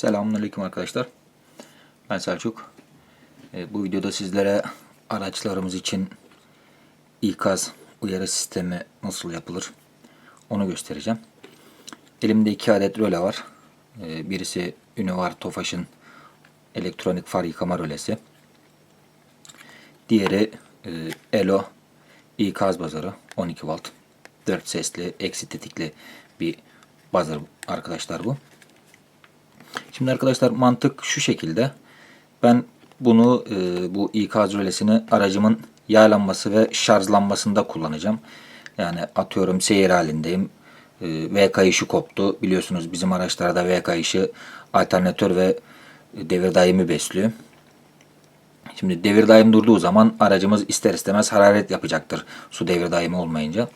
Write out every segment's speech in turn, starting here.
Selamünaleyküm arkadaşlar. Ben Selçuk. Ee, bu videoda sizlere araçlarımız için ikaz uyarı sistemi nasıl yapılır onu göstereceğim. Elimde iki adet röle var. Ee, birisi Univar Tofaş'ın elektronik far yıkama rölesi. Diğeri e, Elo ikaz bazarı 12 volt. 4 sesli, eksi tetikli bir buzzer arkadaşlar bu. Şimdi arkadaşlar mantık şu şekilde. Ben bunu e, bu ikaz rölesini aracımın yağlanması ve şarj lambasında kullanacağım. Yani atıyorum seyir halindeyim. E, V kayışı koptu. Biliyorsunuz bizim araçlarda V kayışı alternatör ve devir daimi besliyor. Şimdi devir daim durduğu zaman aracımız ister istemez hararet yapacaktır su devir daimi olmayınca.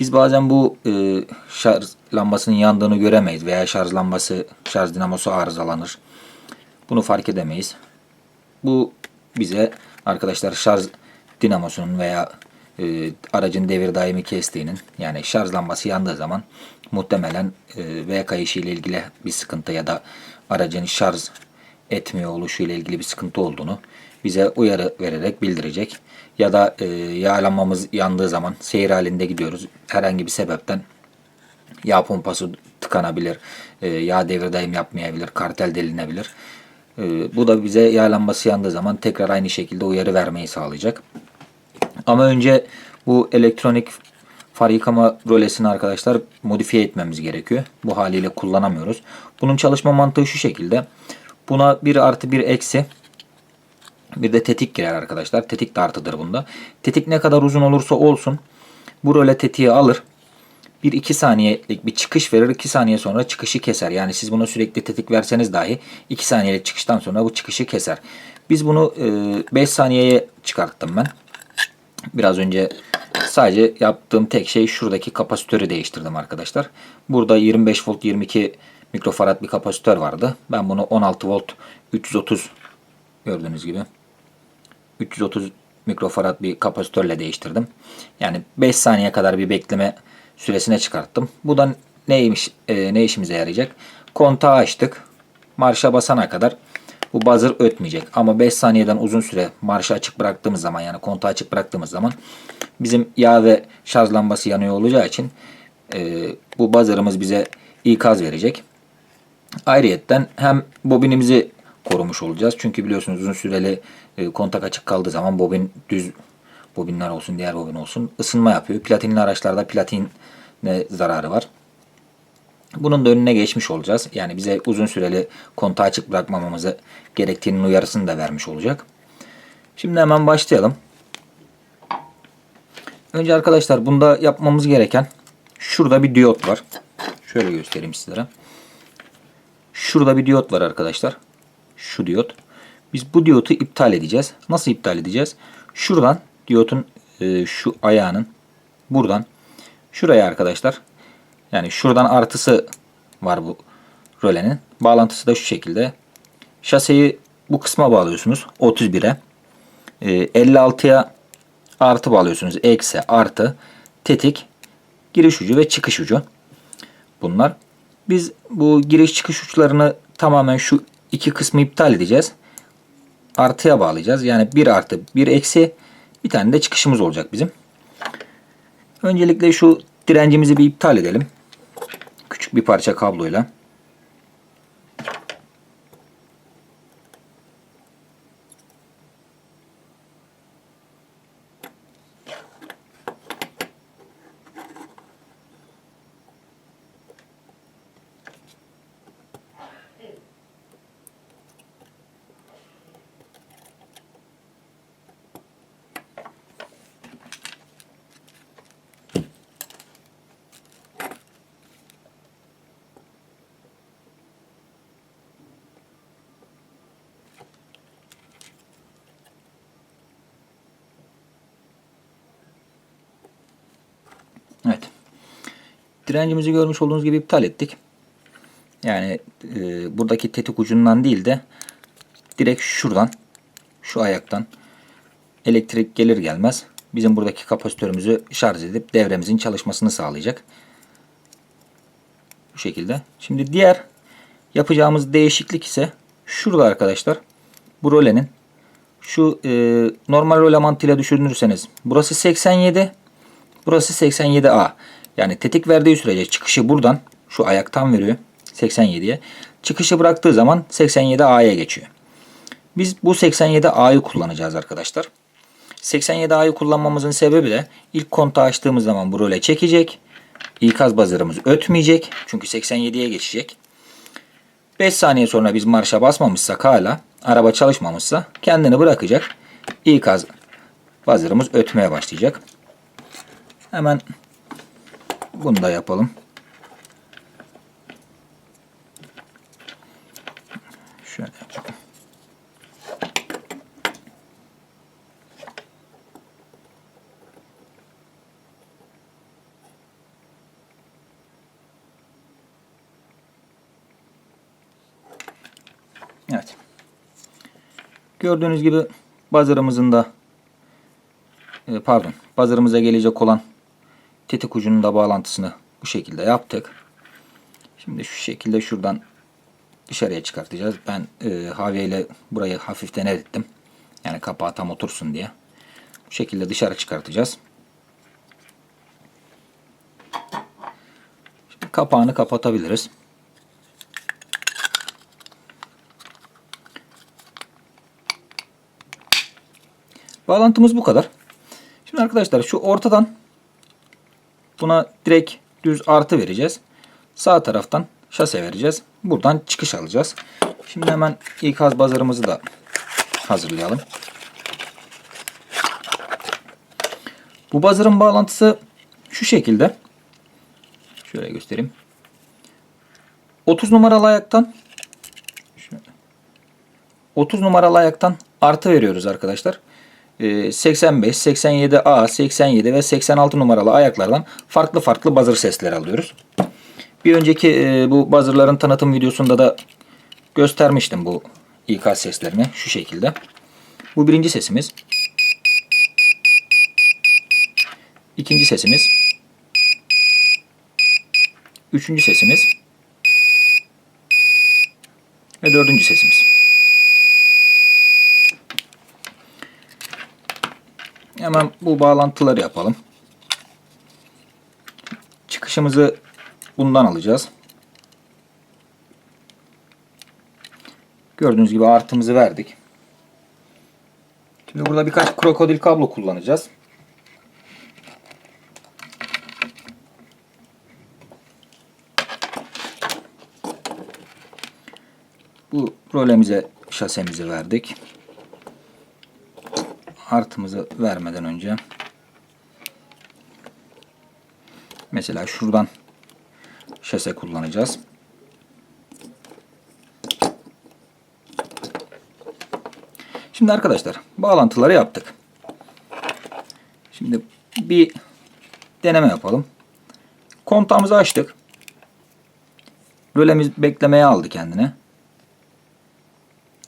Biz bazen bu e, şarj lambasının yandığını göremeyiz veya şarj lambası, şarj dinamosu arızalanır. Bunu fark edemeyiz. Bu bize arkadaşlar şarj dinamosunun veya e, aracın devir daimi kestiğinin yani şarj lambası yandığı zaman muhtemelen e, V kayışı ile ilgili bir sıkıntı ya da aracın şarj etmiyor oluşu ile ilgili bir sıkıntı olduğunu bize uyarı vererek bildirecek. Ya da e, yağlanmamız yandığı zaman seyir halinde gidiyoruz. Herhangi bir sebepten yağ pompası tıkanabilir, e, yağ devir daim yapmayabilir, kartel delinebilir. E, bu da bize yağlanması yandığı zaman tekrar aynı şekilde uyarı vermeyi sağlayacak. Ama önce bu elektronik far yıkama rölesini arkadaşlar modifiye etmemiz gerekiyor. Bu haliyle kullanamıyoruz. Bunun çalışma mantığı şu şekilde. Buna bir artı bir eksi bir de tetik girer arkadaşlar. Tetik de artıdır bunda. Tetik ne kadar uzun olursa olsun bu röle tetiği alır. 1-2 saniyelik bir çıkış verir. 2 saniye sonra çıkışı keser. Yani siz buna sürekli tetik verseniz dahi 2 saniyelik çıkıştan sonra bu çıkışı keser. Biz bunu 5 saniyeye çıkarttım ben. Biraz önce sadece yaptığım tek şey şuradaki kapasitörü değiştirdim arkadaşlar. Burada 25 volt 22 mikrofarad bir kapasitör vardı. Ben bunu 16 volt 330 gördüğünüz gibi 330 mikrofarad bir kapasitörle değiştirdim. Yani 5 saniye kadar bir bekleme süresine çıkarttım. Bu da neymiş e, ne işimize yarayacak? Kontağı açtık. Marşa basana kadar bu buzzer ötmeyecek. Ama 5 saniyeden uzun süre marşı açık bıraktığımız zaman yani kontağı açık bıraktığımız zaman bizim yağ ve şarj lambası yanıyor olacağı için e, bu buzzer'ımız bize ikaz verecek. Ayrıyetten hem bobinimizi korumuş olacağız. Çünkü biliyorsunuz uzun süreli e, kontak açık kaldığı zaman bobin düz bobinler olsun diğer bobin olsun ısınma yapıyor. Platinli araçlarda platin zararı var. Bunun da önüne geçmiş olacağız. Yani bize uzun süreli kontağı açık bırakmamamızı gerektiğinin uyarısını da vermiş olacak. Şimdi hemen başlayalım. Önce arkadaşlar bunda yapmamız gereken şurada bir diyot var. Şöyle göstereyim sizlere. Şurada bir diyot var arkadaşlar. Şu diyot. Biz bu diyotu iptal edeceğiz. Nasıl iptal edeceğiz? Şuradan diyotun e, şu ayağının buradan şuraya arkadaşlar yani şuradan artısı var bu rölenin. Bağlantısı da şu şekilde. Şaseyi bu kısma bağlıyorsunuz. 31'e. E, 56'ya artı bağlıyorsunuz. Eksi, artı, tetik, giriş ucu ve çıkış ucu. Bunlar. Biz bu giriş çıkış uçlarını tamamen şu iki kısmı iptal edeceğiz. Artıya bağlayacağız. Yani bir artı bir eksi bir tane de çıkışımız olacak bizim. Öncelikle şu direncimizi bir iptal edelim. Küçük bir parça kabloyla. Evet. Direncimizi görmüş olduğunuz gibi iptal ettik. Yani e, buradaki tetik ucundan değil de direkt şuradan şu ayaktan elektrik gelir gelmez bizim buradaki kapasitörümüzü şarj edip devremizin çalışmasını sağlayacak. Bu şekilde. Şimdi diğer yapacağımız değişiklik ise şurada arkadaşlar. Bu rolenin şu e, normal role mantığıyla düşünürseniz burası 87 burası 87A. Yani tetik verdiği sürece çıkışı buradan şu ayaktan veriyor 87'ye. Çıkışı bıraktığı zaman 87A'ya geçiyor. Biz bu 87A'yı kullanacağız arkadaşlar. 87A'yı kullanmamızın sebebi de ilk kontağı açtığımız zaman bu role çekecek. İkaz buzzer'ımız ötmeyecek. Çünkü 87'ye geçecek. 5 saniye sonra biz marşa basmamışsak hala araba çalışmamışsa kendini bırakacak. İkaz buzzer'ımız ötmeye başlayacak. Hemen bunu da yapalım. Şöyle yapalım. Evet. Gördüğünüz gibi buzzer'ımızın da e, pardon buzzer'ımıza gelecek olan tetik ucunun da bağlantısını bu şekilde yaptık. Şimdi şu şekilde şuradan dışarıya çıkartacağız. Ben e, havya ile burayı hafiften erittim. Yani kapağı tam otursun diye. Bu şekilde dışarı çıkartacağız. Şimdi kapağını kapatabiliriz. Bağlantımız bu kadar. Şimdi arkadaşlar şu ortadan buna direkt düz artı vereceğiz. Sağ taraftan şase vereceğiz. Buradan çıkış alacağız. Şimdi hemen ikaz bazarımızı da hazırlayalım. Bu bazarın bağlantısı şu şekilde. Şöyle göstereyim. 30 numaralı ayaktan şöyle, 30 numaralı ayaktan artı veriyoruz arkadaşlar. 85, 87A, 87 ve 86 numaralı ayaklardan farklı farklı buzzer sesleri alıyoruz. Bir önceki e, bu buzzer'ların tanıtım videosunda da göstermiştim bu ikaz seslerini şu şekilde. Bu birinci sesimiz. İkinci sesimiz. Üçüncü sesimiz. Ve dördüncü sesimiz. Hemen bu bağlantıları yapalım. Çıkışımızı bundan alacağız. Gördüğünüz gibi artımızı verdik. Şimdi burada birkaç krokodil kablo kullanacağız. Bu rolemize şasemizi verdik. Artımızı vermeden önce mesela şuradan şase kullanacağız. Şimdi arkadaşlar bağlantıları yaptık. Şimdi bir deneme yapalım. Kontağımızı açtık. Rölemiz beklemeye aldı kendini.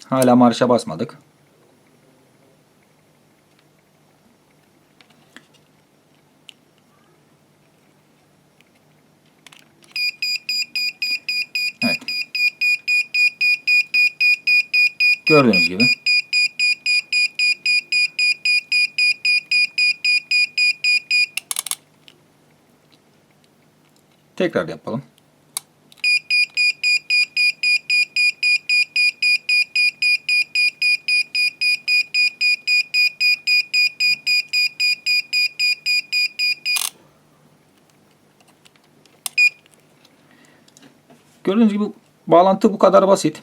Hala marşa basmadık. Evet. Gördüğünüz gibi. Tekrar yapalım. Gördüğünüz gibi bağlantı bu kadar basit.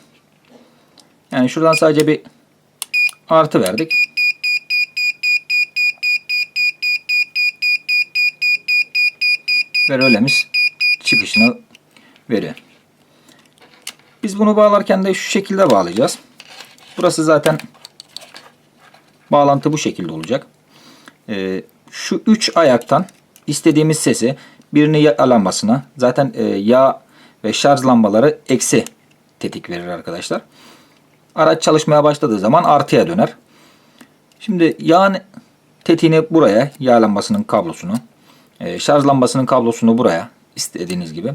Yani şuradan sadece bir artı verdik. Ve rölemiz çıkışını veriyor. Biz bunu bağlarken de şu şekilde bağlayacağız. Burası zaten bağlantı bu şekilde olacak. Ee, şu üç ayaktan istediğimiz sesi birini yağ lambasına zaten e, yağ ve şarj lambaları eksi tetik verir arkadaşlar. Araç çalışmaya başladığı zaman artıya döner. Şimdi yağın tetiğini buraya, yağ lambasının kablosunu, e, şarj lambasının kablosunu buraya istediğiniz gibi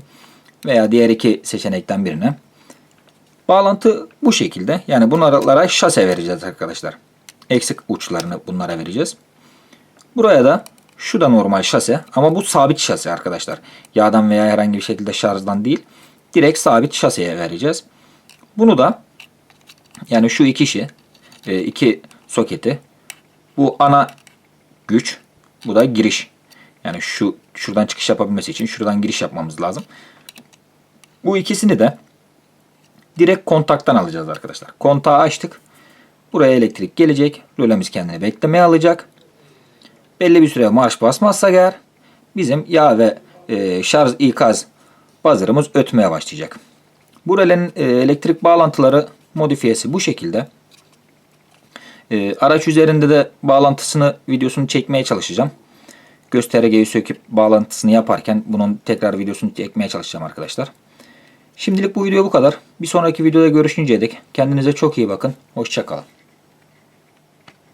veya diğer iki seçenekten birine Bağlantı bu şekilde. Yani bunlara şase vereceğiz arkadaşlar. Eksik uçlarını bunlara vereceğiz. Buraya da şu da normal şase ama bu sabit şase arkadaşlar. Yağdan veya herhangi bir şekilde şarjdan değil. Direkt sabit şaseye vereceğiz. Bunu da yani şu iki işi e, iki soketi bu ana güç bu da giriş. Yani şu şuradan çıkış yapabilmesi için şuradan giriş yapmamız lazım. Bu ikisini de direkt kontaktan alacağız arkadaşlar. Kontağı açtık. Buraya elektrik gelecek. Rölemiz kendini beklemeye alacak. Belli bir süre marş basmazsa eğer bizim yağ ve e, şarj ikaz buzzer'ımız ötmeye başlayacak. Bu rölenin e, elektrik bağlantıları modifiyesi bu şekilde. E, araç üzerinde de bağlantısını videosunu çekmeye çalışacağım. Göstergeyi söküp bağlantısını yaparken bunun tekrar videosunu çekmeye çalışacağım arkadaşlar. Şimdilik bu video bu kadar. Bir sonraki videoda görüşünceye dek kendinize çok iyi bakın. Hoşçakalın.